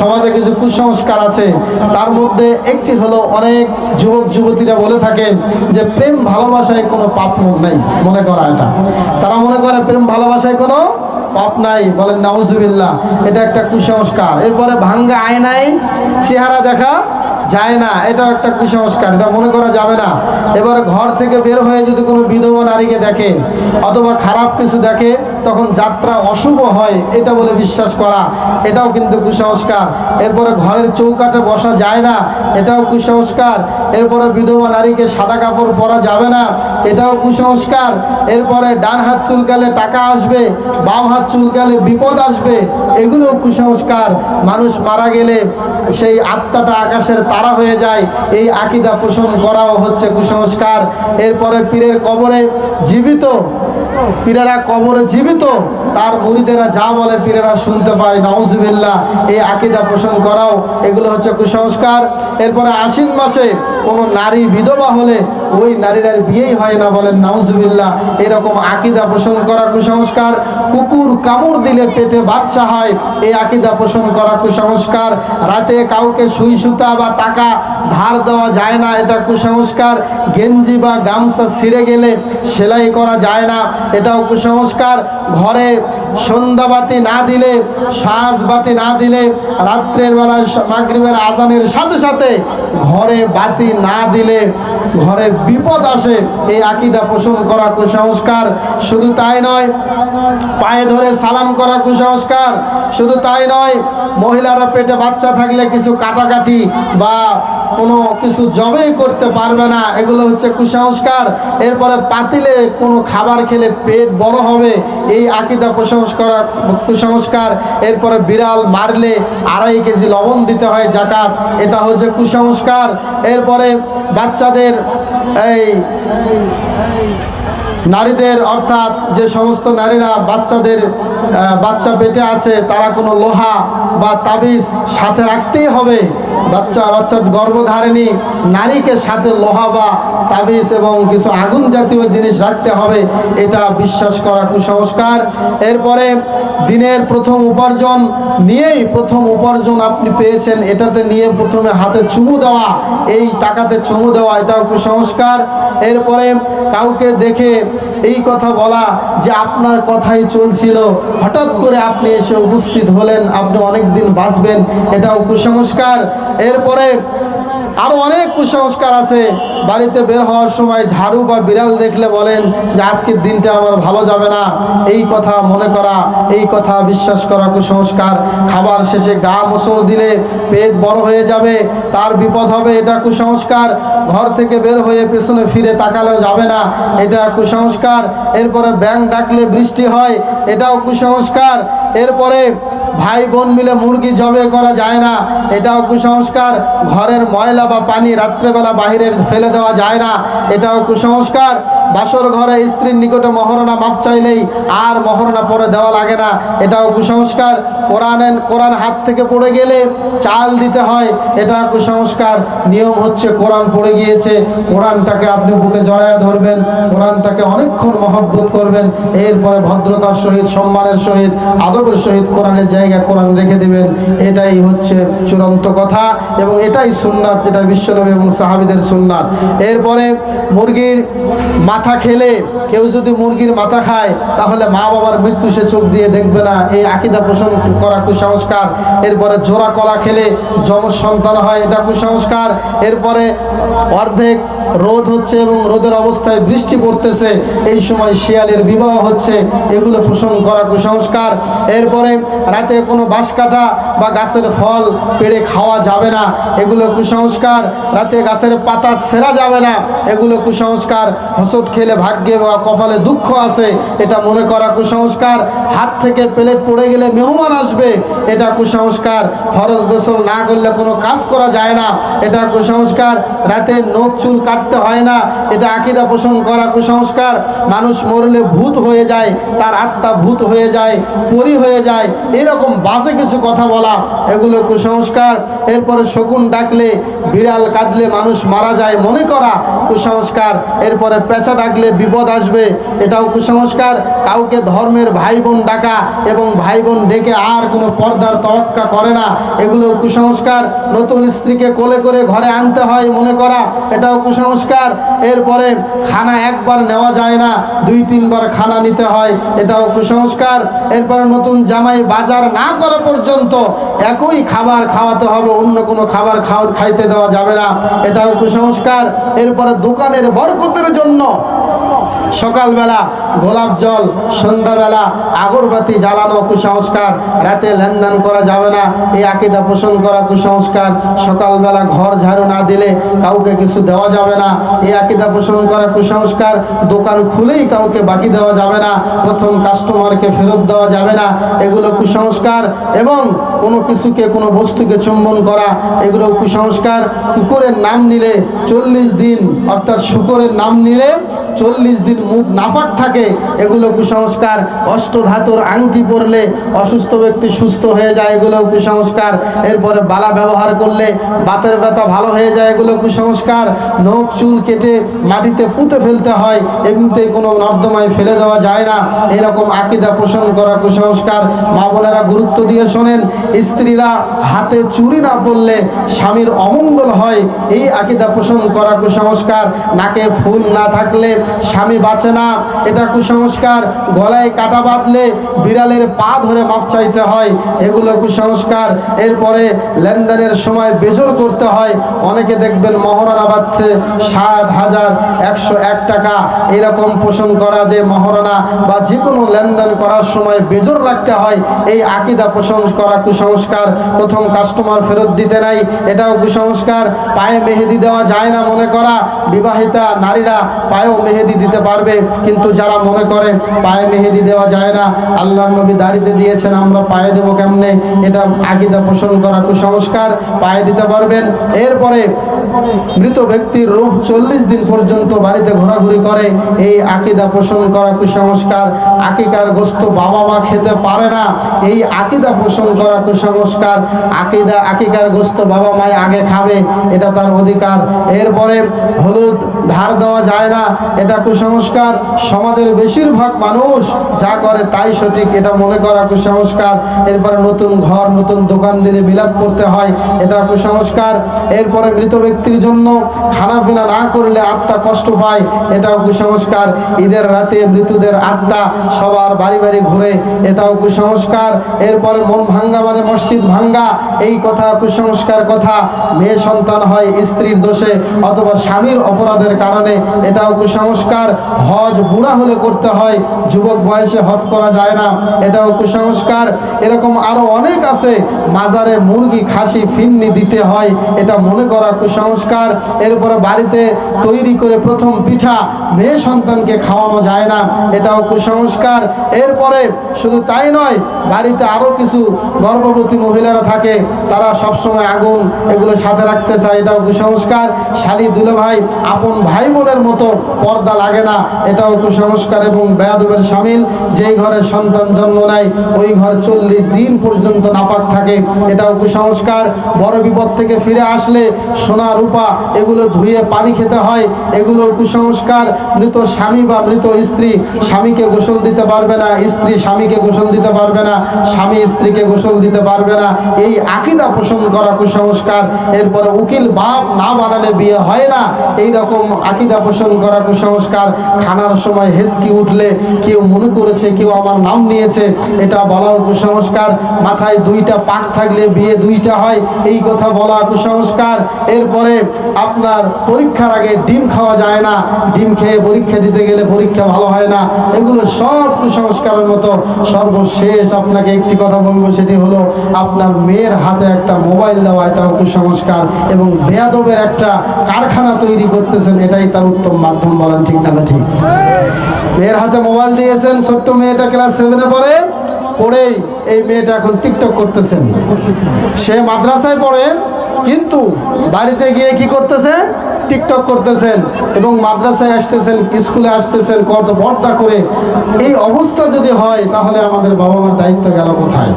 সমাজে কিছু কুসংস্কার আছে, তার মধ্যে একটি হলো অনেক যুবক, যুবতীরা বলে থাকে যে প্রেম ভালোবাসায় কোনো পাপ নেই, মনে করা এটা। তারা মনে করে প্রেম ভালোবাসায় কোনো পাপ নাই, বলেন নাউজুবিল্লাহ, এটা একটা কুসংস্কার। এরপরে ভাঙ্গা আয়নায় চেহারা দেখা যায় না, এটাও একটা কুসংস্কার, এটা মনে করা যাবে না। এবারে ঘর থেকে বের হয়ে যদি কোনো বিধবা নারীকে দেখে, অথবা খারাপ কিছু দেখে তখন যাত্রা অশুভ হয়, এটা বলে বিশ্বাস করা। এটাও কিন্তু কুসংস্কার। এরপরে ঘরের চৌকাটে বসা যায় না, এটাও কুসংস্কার। এরপরে বিধবা নারীকে সাদা কাপড় পরা যাবে না, এটাও কুসংস্কার। এরপরে ডান হাত চুলকালে টাকা আসবে, বাম হাত চুলকালে বিপদ আসবে, এগুলো কুসংস্কার। মানুষ মারা গেলে সেই আত্মাটা আকাশের তারা হয়ে যায়, এই আকিদা পোষণ করাও হচ্ছে কুসংস্কার। এরপরে পীরের কবরে জীবিত পীরেরা কবরে জীবিত, তার মুড়িদেরা যা বলে পীরেরা শুনতে পায়। নাউজুবিল্লাহ, এই আকিদা পোষণ করাও, এগুলো হচ্ছে কুসংস্কার। এরপরে আশ্বিন মাসে কোনো নারী বিধবা হলে ওই নারীর আর বিয়েই হয় না বলেন, নাউজুবিল্লাহ। এরকম আকিদা পোষণ করা কুসংস্কার, কুকুর কামড় দিলে পেটে বাচ্চা হয়, এই আকিদা পোষণ করা কুসংস্কার, রাতে কাউকে সুই, সুতা বা টাকা ধার দেওয়া যায় না, এটা কুসংস্কার। গেঞ্জি বা গামছা ছিঁড়ে গেলে সেলাই করা যায় না, এটাও কুসংস্কার। ঘরে সন্ধ্যাবাতি না দিলে, সাজবাতি না দিলে, রাত্রের বেলায় মাগরিবের আজানের সাথে সাথে ঘরে বাতি না দিলে ঘরে বিপদ আসে, এই আকিদা পোষণ করা কুসংস্কার শুধু তাই নয়, পায়ে ধরে সালাম করা কুসংস্কার শুধু তাই নয়, মহিলারা পেটে বাচ্চা থাকলে কিছু কাটাকাটি বা কোনো কিছু জবেই করতে পারবে না। এগুলো হচ্ছে কুসংস্কার। এরপরে পাতিলে কোনো খাবার খেলে পেট বড় হবে। এই আকিদা কুসংস্কার কুসংস্কার। এরপরে বিড়াল মারলে আড়াই কেজি লবণ দিতে হয় জাকাত। এটা হচ্ছে কুসংস্কার। এরপরে বাচ্চাদের এই নারীদের, অর্থাৎ যে সমস্ত নারীরা বাচ্চাদের বাচ্চা পেটে আছে, তারা কোনো লোহা বা তাবিজ সাথে রাখতেই হবে। বাচ্চা বাচ্চার গর্ভধারিণী নারীকে সাথে লোহা বা তাবিজ এবং কিছু আগুন জাতীয় জিনিস রাখতে হবে, এটা বিশ্বাস করা কুসংস্কার। এরপরে দিনের প্রথম উপার্জন নিয়েই প্রথম উপার্জন আপনি পেয়েছেন, এটাতে নিয়ে প্রথমে হাতে চুমু দেওয়া, এই টাকাতে চুমু দেওয়া, এটাও কুসংস্কার। এরপরে কাউকে দেখে এই কথা বলা যে আপনার কথাই চলছিল, হঠাৎ করে আপনি এসে উপস্থিত হলেন, আপনি অনেক দিন বাঁচবেন, এটাও কুসংস্কার। এরপরে আরও অনেক কুসংস্কার আছে। বাড়িতে বের হওয়ার সময় ঝাড়ু বা বিড়াল দেখলে বলেন যে, আজকের দিনটা আমার ভালো যাবে না। এই কথা মনে করা, এই কথা বিশ্বাস করা কুসংস্কার। খাবার শেষে গা মোচড় দিলে পেট বড় হয়ে যাবে। তার বিপদ হবে, এটা কুসংস্কার। ঘর থেকে বের হয়ে পেছনে ফিরে তাকালেও যাবে না, এটা কুসংস্কার। এরপরে ব্যাংক ডাকলে বৃষ্টি হয়, এটাও কুসংস্কার। এরপরে ভাই বোন মিলে মুরগি জবে করা যায় না। এটাও কুসংস্কার। ঘরের ময়লা বা পানি রাত্রেবেলা বাহিরে ফেলে দেওয়া যায় না। এটাও কুসংস্কার। বাসর ঘরে স্ত্রীর নিকটে মহরণা মাপ চাইলেই আর মহরণা পরে দেওয়া লাগে না। এটাও কুসংস্কার। কোরআন কোরআন হাত থেকে পড়ে গেলে চাল দিতে হয়, এটা কুসংস্কার। নিয়ম হচ্ছে কোরআন পড়ে গিয়েছে, কোরআনটাকে আপনি বুকে জড়ায় ধরবেন, কোরআনটাকে অনেকক্ষণ মহব্বত করবেন, এরপরে ভদ্রতার সহিত, সম্মানের সহিত, আদবের সহিত কোরআনের জায়গায় কোরআন রেখে দেবেন। এটাই হচ্ছে চূড়ান্ত কথা এবং এটাই সুন্নাত, যেটা বিশ্বনবী এবং সাহাবিদের সুন্নাত। এরপরে মুরগির মাথা খেলে কেউ যদি মুরগির মাথা খায়, তাহলে মা বাবার মৃত্যু সে চোখ দিয়ে দেখবে না। এই আকিদা পোষণ করা কুসংস্কার। এরপরে জোড়া কলা খেলে যম সন্তান হয়, এটা কুসংস্কার। এরপরে অর্ধেক রোদ হচ্ছে এবং রোদের অবস্থায় বৃষ্টি পড়তেছে। এই সময় শিয়ালের বিবাহ হচ্ছে, এগুলো পোষণ করা কুসংস্কার। এরপরে রাতে কোনো বাঁশ কাটা বা গাছের ফল পেড়ে খাওয়া যাবে না, এগুলো কুসংস্কার। রাতে গাছের পাতা সেরা যাবে না, এগুলো কুসংস্কার। হসট খেলে ভাগ্যে বা কপালে দুঃখ আছে, এটা মনে করা কুসংস্কার। হাত থেকে প্লেট পড়ে গেলে মেহমান আসবে, এটা কুসংস্কার। ফরজ গোসল না করলে কোনো কাজ করা যায় না, এটা কুসংস্কার। রাতে নখ চুল কাটতে হয় না, এটা আকিদা পোষণ করা কুসংস্কার। মানুষ মরলে ভূত হয়ে যায়, তার আত্মা ভূত হয়ে যায়, পরি হয়ে যায়, এরকম বাসে কিছু কথা বলা, এগুলো কুসংস্কার। এরপরে শকুন ডাকলে, বিড়াল কাঁদলে মানুষ মারা যায়, মনে করা কুসংস্কার। এরপরে পেঁচা ডাকলে বিপদ আসবে, এটাও কুসংস্কার। কাউকে ধর্মের ভাই বোন ডাকা এবং ভাই বোন ডেকে আর কোনো পর্দার তওয়াক্কা করে না, এগুলো কুসংস্কার। নতুন স্ত্রীকে কোলে করে ঘরে আনতে হয় মনে করা, এটাও কুসংস্কার। এরপরে খানা একবার নেওয়া যায় না, দুই তিনবার খানা নিতে হয়, এটাও কুসংস্কার। এরপরে নতুন জামাই বাজার না করা পর্যন্ত একই খাবার খাওয়াতে হবে, অন্য কোনো খাবার খাওয়া খাইতে দেওয়া যাবে না, এটাও কুসংস্কার। এরপরে দোকানের বরকতের জন্য সকালবেলা গোলাপ জল, সন্ধ্যাবেলা আগরবাতি জ্বালানো কুসংস্কার, রাতে লেনদেন করা যাবে না, এই আকিদা পোষণ করা কুসংস্কার, সকালবেলা ঘর ঝাড়ু না দিলে কাউকে কিছু দেওয়া যাবে না, এই আকিদা পোষণ করা কুসংস্কার, দোকান খুলেই কাউকে বাকি দেওয়া যাবে না, প্রথম কাস্টমারকে ফেরত দেওয়া যাবে না, এগুলো কুসংস্কার এবং কোনো কিছুকে, কোনো বস্তুকে চুম্বন করা, এগুলো কুসংস্কার, কুকুরের নাম নিলে চল্লিশ দিন, অর্থাৎ শুকরের নাম নিলে চল্লিশ দিন মুখ নাপাক থাকে, এগুলো কুসংস্কার। অষ্টধাতুর আংটি পরলে অসুস্থ ব্যক্তি সুস্থ হয়ে যায়, এগুলো কুসংস্কার। এরপরে বালা ব্যবহার করলে বাতের ব্যথা ভালো হয়ে যায়, এগুলো কুসংস্কার। নখ, চুল কেটে মাটিতে পুঁতে ফেলতে হয়, এমনিতেই কোনো নর্দমায় ফেলে দেওয়া যায় না। এরকম আকিদা পোষণ করা কুসংস্কার। মা বোনেরা গুরুত্ব দিয়ে শোনেন, স্ত্রীরা হাতে চুরি না পড়লে স্বামীর অমঙ্গল হয়, এই আকিদা পোষণ করা কুসংস্কার। নাকে ফুল না থাকলে স্বামী বাঁচে না, এটা কুসংস্কার। গলায় কাটা বাঁধলে বিড়ালের পা ধরে মাপ চাইতে হয়, এগুলো কুসংস্কার। এরপরে লেনদেনের সময় বেজোর করতে হয়, অনেকে দেখবেন মহারণা বাচ্ছে ষাট হাজার একশো এক টাকা। এরকম পোষণ করা যে মহারণা বা যে কোনো লেনদেন করার সময় বেজোর রাখতে হয়, এই আকিদা পোষণ করা কুসংস্কার। প্রথম কাস্টমার ফেরত দিতে নাই, এটাও কুসংস্কার। পায়ে মেহেদি দেওয়া যায় না মনে করা। বিবাহিতা নারীরা পায়েও মেহেদি দিতে পারবে, কিন্তু যারা মনে করে পায়ে মেহেদি দেওয়া যায় না, আল্লাহর নবী দাড়িতে দিয়েছেন, আমরা পায়ে দেবো কেমনে? এটা আকিদা পোষণ করা কুসংস্কার, পায়ে দিতে পারবেন। এরপরে মৃত ব্যক্তির রূহ চল্লিশ দিন পর্যন্ত বাড়িতে ঘোরাঘুরি করে, এই আকিদা পোষণ করা কুসংস্কার, আকিকার গোস্ত বাবা মা খেতে পারে না। এই আকিদা পোষণ করা কুসংস্কার, আকিদা, আকিকার গোস্ত বাবা মায় আগে খাবে, এটা তার অধিকার। এরপরে হলুদ ধার দেওয়া যায় না এটা কুসংস্কার সমাজের বেশিরভাগ মানুষ যা করে তাই সঠিক এটা মনে করা কুসংস্কার। এরপরে নতুন ঘর, নতুন দোকান দিলে বিলাপ করতে হয়, এটা কুসংস্কার। এরপরে মৃত ব্যক্তির জন্য খানা পিনা না করলে আত্মা কষ্ট পায়, এটাও কুসংস্কার। ঈদের রাতে মৃতদের আত্মা সবার বাড়ি বাড়ি ঘুরে, এটাও কুসংস্কার। এরপরে মন ভাঙ্গা মানে মসজিদ ভাঙ্গা, এই কথা কুসংস্কার কথা। মেয়ে সন্তান হয় স্ত্রীর দোষে অথবা স্বামীর অপরাধের কারণে, এটাও কুসংস্কার। হজ বুড়া হলে করতে হয়, যুবক বয়সে হজ করা যায় না, এটাও কুসংস্কার। এরকম আরও অনেক আছে, মাজারে মুরগি, খাসি, ফিন্নি দিতে হয়, এটা মনে করা কুসংস্কার। এরপরে বাড়িতে তৈরি করে প্রথম পিঠা, মেয়ে সন্তানকে খাওয়ানো যায় না, এটাও কুসংস্কার। এরপরে শুধু তাই নয়, বাড়িতে আরও কিছু গর্ভবতী মহিলারা থাকে, তারা সবসময় আগুন এগুলো সাথে রাখতে চায়, এটাও কুসংস্কার। শালি দুলে ভাই আপন ভাই বোনের মতো পর্দা লাগে না, এটাও কুসংস্কার এবং বেয়াদবের সামিল। যেই ঘরে সন্তান জন্ম নেয়, ওই ঘর চল্লিশ দিন পর্যন্ত নাপাক থাকে, এটাও কুসংস্কার বড় বিপদ থেকে ফিরে আসলে সোনা, রূপা, এগুলো ধুয়ে পানি খেতে হয়, এগুলো কুসংস্কার মৃত স্বামী বা মৃত স্ত্রী স্বামীকে গোসল দিতে পারবে না, স্ত্রী স্বামীকে গোসল দিতে পারবে না, স্বামী স্ত্রীকে গোসল দিতে পারবে না। এই আকিদা পোষণ করা কুসংস্কার এরপরে উকিল বাপ না বানালে বিয়ে হয় না। এই রকম আকিদা পোষণ করা কুসংস্কার খানার সময় হেসকি উঠলে কেউ মনে করেছে কেউ আমার নাম নিয়েছে, এটা বলাও কুসংস্কার, মাথায় দুইটা পাক থাকলে বিয়ে দুইটা হয়, এই কথা বলা কুসংস্কার। এরপরে আপনার পরীক্ষার আগে ডিম খাওয়া যায় না, ডিম খেয়ে পরীক্ষা দিতে গেলে পরীক্ষা ভালো হয় না, এগুলো সব কুসংস্কারের মতো। সর্বশেষ আপনাকে একটি কথা বলব, সেটি হলো আপনার মেয়ের হাতে একটা মোবাইল দেওয়া এটাও কুসংস্কার এবং বেয়াদবের একটা কারখানা তৈরি করতেছেন, এটাই তার উত্তম মাধ্যম বলেন ঠিক না ঠিক মেয়ের হাতে মোবাইল দিয়েছেন, ছোট্ট মেয়েটা ক্লাস সেভেনে পড়ে, পড়েই এই মেয়েটা এখন টিকটক করতেছেন। সে মাদ্রাসায় পড়ে, কিন্তু বাড়িতে গিয়ে কি করতেছে? টিকটক করতেছেন এবং মাদ্রাসায় আসতেছেন, স্কুলে আসতেছেন, কত পর্দা করে। এই অবস্থা যদি হয়, তাহলে আমাদের বাবা মার দায়িত্ব গেল কোথায়?